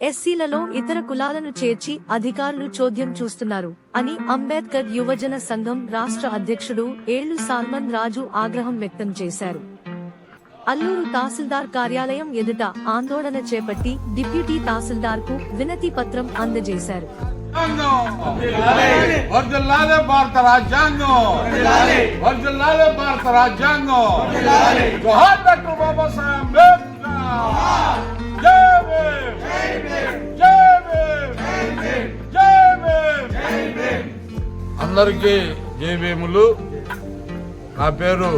ఎస్సీలలో ఇతర కులాలను చేర్చి అధికారులు చోద్యం చూస్తున్నారు అని అంబేద్కర్ యువజన సంఘం రాష్ట్ర అధ్యక్షుడు ఏళ్ళు సాల్మన్ రాజు ఆగ్రహం వ్యక్తం చేశారు. అల్లూరు తహసీల్దార్ కార్యాలయం ఎదుట ఆందోళన చేపట్టి డిప్యూటీ తహసీల్దార్కు వినతి పత్రం అందజేశారు. రాజ్యాంగం భారత రాజ్యాంగం. భారత రాజ్యాంగం. జోహార్ డాక్టర్ బాబాసాహెబ్ అంబేద్కర్. అందరికీ జయభీములు నా పేరు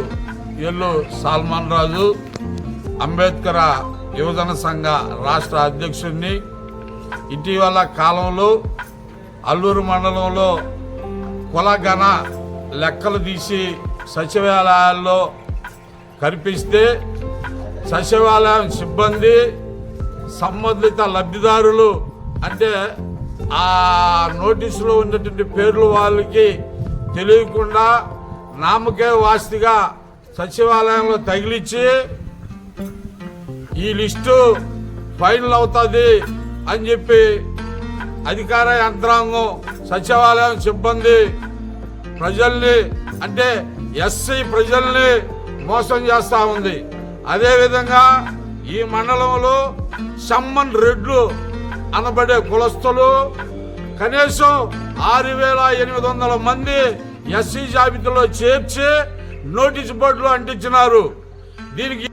ఎల్లు సాల్మాన్ రాజు. అంబేద్కర్ యువజన సంఘ రాష్ట్ర అధ్యక్షుడిని. ఇటీవల కాలంలో అల్లూరు మండలంలో కులగణ లెక్కలు తీసి సచివాలయాల్లో కనిపిస్తే సచివాలయం సిబ్బంది సంబంధిత లబ్ధిదారులు అంటే ఆ నోటీసులో ఉన్నటువంటి పేర్లు వాళ్ళకి తెలియకుండా నామకే వాస్తిగా సచివాలయంలో తగిలిచ్చి ఈ లిస్టు ఫైనల్ అవుతుంది అని చెప్పి అధికార యంత్రాంగం సచివాలయం సిబ్బంది ప్రజల్ని అంటే ఎస్సీ ప్రజల్ని మోసం చేస్తూ ఉంది. అదేవిధంగా ఈ మండలంలో సమ్మన్ రెడ్లు అనబడే కులస్తులు కనీసం ఆరు వేల ఎనిమిది వందల మంది ఎస్సీ జాబితాలో చేర్చి నోటీస్ బోర్డులు అంటించినారు. దీనికి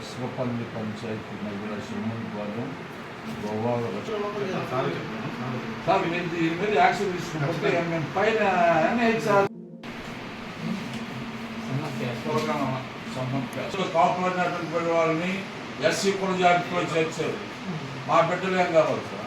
ఇసుకపల్లి పంచాయతీ మధ్యలో సిమ్మంపాలెం గోవాల సార్ మీరు దీని మీద యాక్షన్ తీసుకుంటే మేము పైన కాపులైనటువంటి వాళ్ళని ఎస్సీ కుల జాబితాలో చేర్చారు. మా బిడ్డలు ఏం కావాలి? సార్